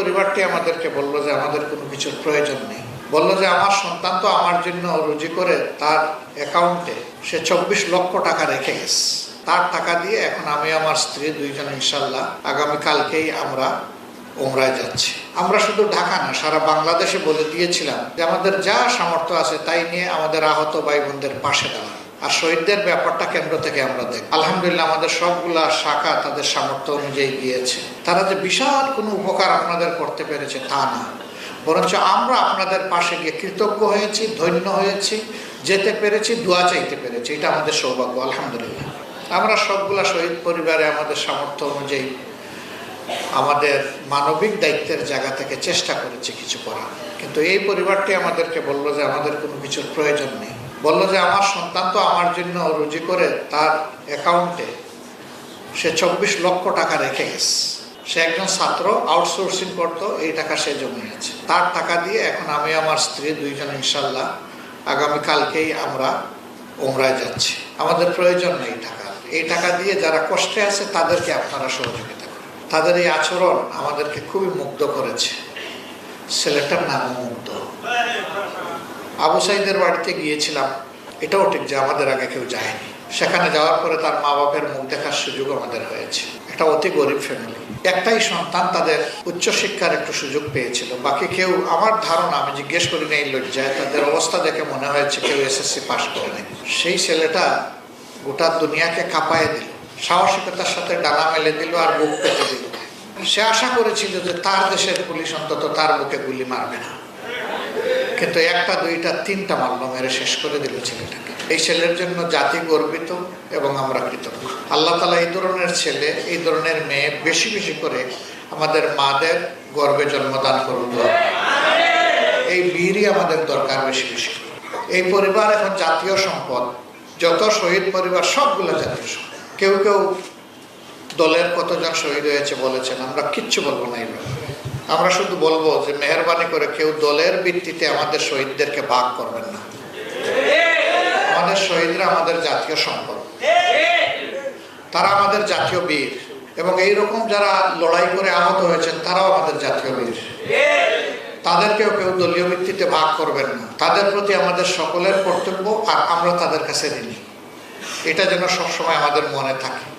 পরিবারটি আমাদেরকে বলল যে আমাদের কোনো কিছুর প্রয়োজন নেই। বলল যে আমার সন্তান তো আমার জন্য রুজি করে তার অ্যাকাউন্টে সে চব্বিশ লক্ষ টাকা রেখে গেছে। তার টাকা দিয়ে এখন আমি আমার স্ত্রী দুইজন ইনশাল্লাহ আগামীকালকেই আমরা ওমরায় যাচ্ছি। আমরা শুধু ঢাকা না, সারা বাংলাদেশে বলে দিয়েছিলাম যে আমাদের যা সামর্থ্য আছে তাই নিয়ে আমাদের আহত ভাই বোনদের পাশে দাঁড়ান। আর শহীদদের ব্যাপারটা কেন্দ্র থেকে আমরা দেখি আলহামদুলিল্লাহ আমাদের সবগুলা শাখা তাদের সামর্থ্য অনুযায়ী গিয়েছে। তারা যে বিশাল কোনো উপকার আপনাদের করতে পেরেছে তা না। বরঞ্চ আমরা আপনাদের পাশে গিয়ে কৃতজ্ঞ হয়েছি, ধন্য হয়েছি, যেতে পেরেছি, দোয়া চাইতে পেরেছি। এটা আমাদের সৌভাগ্য, আলহামদুলিল্লাহ। আমরা সবগুলা শহীদ পরিবারে আমাদের সামর্থ্য অনুযায়ী আমাদের মানবিক দায়িত্বের জায়গা থেকে চেষ্টা করেছি কিছু করার। কিন্তু এই পরিবারটি আমাদেরকে বলল যে আমাদের কোনো কিছুর প্রয়োজন নেই। বলল যে, আমার সন্তান তো আমার জন্য রুজি করে তার অ্যাকাউন্টে সে চব্বিশ লক্ষ টাকা রেখে গেছে। সে একজন ছাত্র, আউটসোর্সিং করতো, এই টাকা সে জমিয়েছে। তার টাকা দিয়ে এখন আমি আমার স্ত্রী দুইজন ইনশাল্লাহ আগামীকালকেই আমরা ওমরায় যাচ্ছি। আমাদের প্রয়োজন নেই টাকা। এই টাকা দিয়ে যারা কষ্টে আছে, তাদেরকে আপনারা সহযোগিতা করুন। তাদের এই আচরণ আমাদেরকে খুবই মুগ্ধ করেছে। ছেলেটার নাম মুগ্ধ। আবু সাইদের বাড়িতে গিয়েছিলাম। এটাও ঠিক যে আমাদের আগে কেউ যায়নি। সেখানে যাওয়ার পরে তার মা বাপের মুখ দেখার সুযোগ আমাদের হয়েছে। একটা অতি গরিব ফ্যামিলি একটাই সন্তান তাদের উচ্চশিক্ষার একটু সুযোগ পেয়েছিল। বাকি কেউ, আমার ধারণা, আমি জিজ্ঞেস করি না এই লজ্জায় তাদের অবস্থা দেখে মনে হয়েছে কেউ এসএসসি পাশ করেনি। সেই ছেলেটা গোটা দুনিয়াকে কাঁপায় দিল। সাহসিকতার সাথে ডানা মেলে দিল আর বুক পেতে দিল। সে আশা করেছিল যে তার দেশের পুলিশ অন্তত তার বুকে গুলি মারবে না। কিন্তু একটা, দুইটা, তিনটা মাল্য মেরে শেষ করে দিল ছেলেটাকে। এই ছেলের জন্য জাতি গর্বিত এবং আমরা কৃতজ্ঞ। আল্লাহ তালা এই ধরনের ছেলে, এই ধরনের মেয়ে বেশি বেশি করে আমাদের মাদের গর্বে জন্মদান করুন এই বীরই আমাদের দরকার বেশি বেশি এই পরিবার এখন জাতীয় সম্পদ। যত শহীদ পরিবার, সবগুলো জাতীয় সম্পদ। কেউ কেউ দলের কতজন শহীদ হয়েছে বলেছেন, আমরা কিচ্ছু বলব না এই ব্যাপারে। আমরা শুধু বলব যে মেহরবানি করে কেউ দলের ভিত্তিতে আমাদের শহীদদেরকে ভাগ করবেন না। আমাদের শহীদরা আমাদের জাতীয় সম্পদ। তারা আমাদের জাতীয় বীর এবং এই রকম যারা লড়াই করে আহত হয়েছেন, তারাও আমাদের জাতীয় বীর। তাদেরকেও কেউ দলীয় ভিত্তিতে ভাগ করবেন না। তাদের প্রতি আমাদের সকলের কর্তব্য আর আমরা তাদের কাছে ঋণী। এটা যেন সবসময় আমাদের মনে থাকে।